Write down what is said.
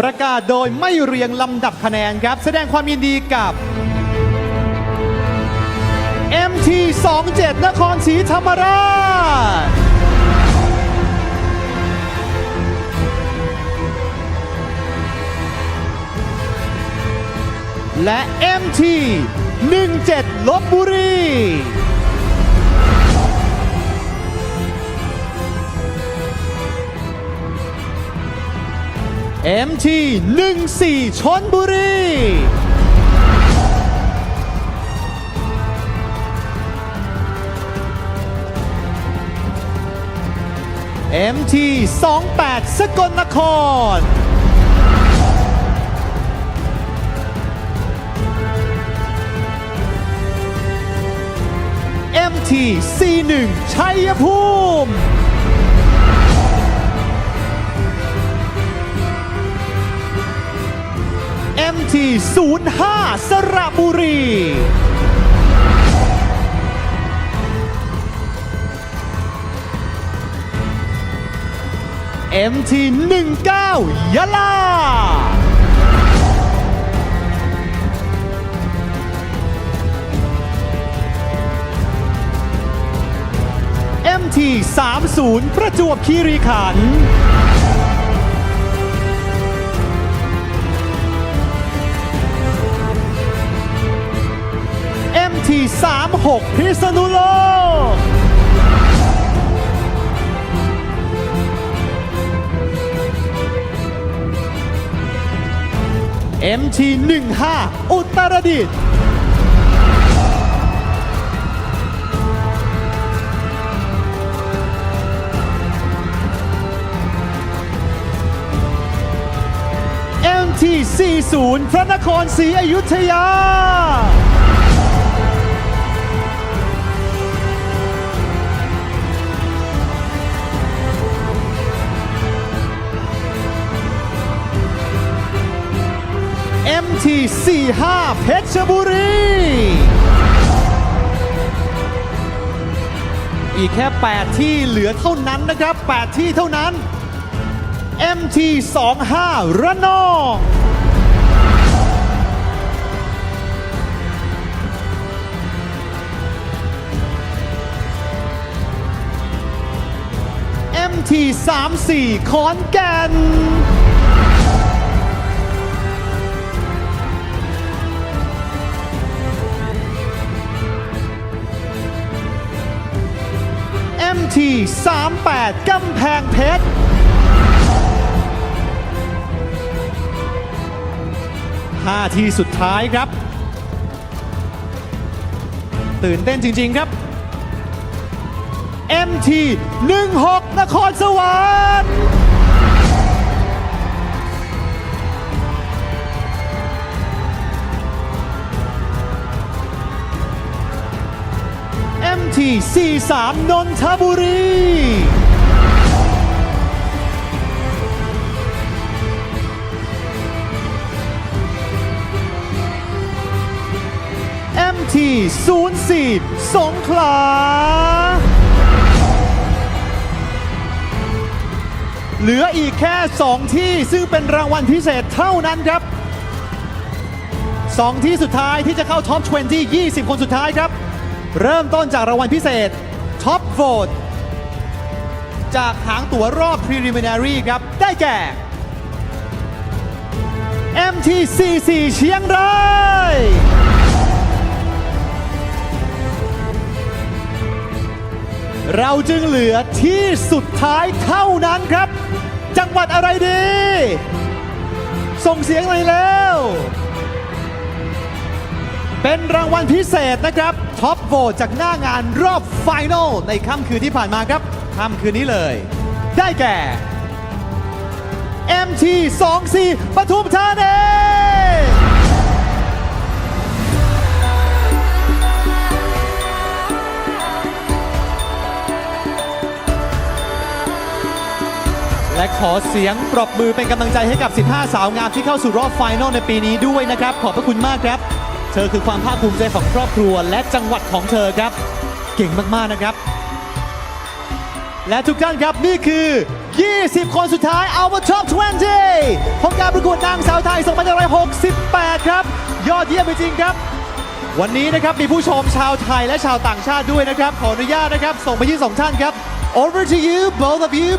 ประกาศโดยไม่เรียงลำดับคะแนนครับ แสดงความยินดีกับ MT 27นครศรีธรรมราช และ MT 17ลบบุรี MT 14ชนบุรีเอ็มทีสองแปดสกลนครเอ็มทีสี่หนึ่งชัยภูมิ MT 05 สระบุรี MT 19 ยะลา MT 30 ประจวบคีรีขันธ์ MT 36 พิษณุโลก MT 15 อุตรดิตถ์ MT 40 พระนครศรีอยุธยา MT 45 เพชรบุรี อีกแค่ 8 ที่เหลือเท่านั้นนะครับ 8 ที่เท่านั้น MT 25ระนอง MT 34ขอนแก่น MT 38กำแพงเพชรห้าทีสุดท้ายครับ ตื่นเต้นจริง ๆครับ MT 16นครสวรรค์ MT 43 นนทบุรี MT 04สงขลา เหลืออีกแค่ 2 ที่ซึ่งเป็นรางวัลพิเศษเท่านั้นครับ 2 ที่สุดท้ายที่จะเข้าท็อป 20 20 คนสุดท้ายครับ เริ่มต้นจากรางวัลพิเศษท็อปโ t ตจากหางตั๋วรอบ Preliminary ครับ ได้แก่ MTCC เชียงรายเราจึงเหลือที่สุดท้ายเท่านั้นครับ จังหวัดอะไรดี ส่งเสียงหน่อยแล้ว เป็นรางวัลพิเศษนะครับ ท็อปโ t ตจากหน้างานรอบไฟนอลในค่ำคืนที่ผ่านมาครับค่ำคืนนี้เลย ได้แก่ MT 24ปทุมธานีและขอเสียงปรบมือเป็นกำลังใจให้กับ 15 สาวงามที่เข้าสู่รอบไฟนอลในปีนี้ด้วยนะครับ ขอบพระคุณมากครับ ธอคือความภาคภูมิใจของครอบครัว และจังหวัดของเธอครับ เก่งมากๆนะครับ และทุกท่านครับนี่คือ 20 คนสุดท้าย Our Top 20ของการประกวดนางสาวไทย2568 ครับ ยอดเยี่ยมจริงๆครับ วันนี้นะครับมีผู้ชมชาวไทยและชาวต่างชาติด้วยนะครับ ขออนุญาตนะครับ ส่งไปที่สองท่านครับ Over to you both of you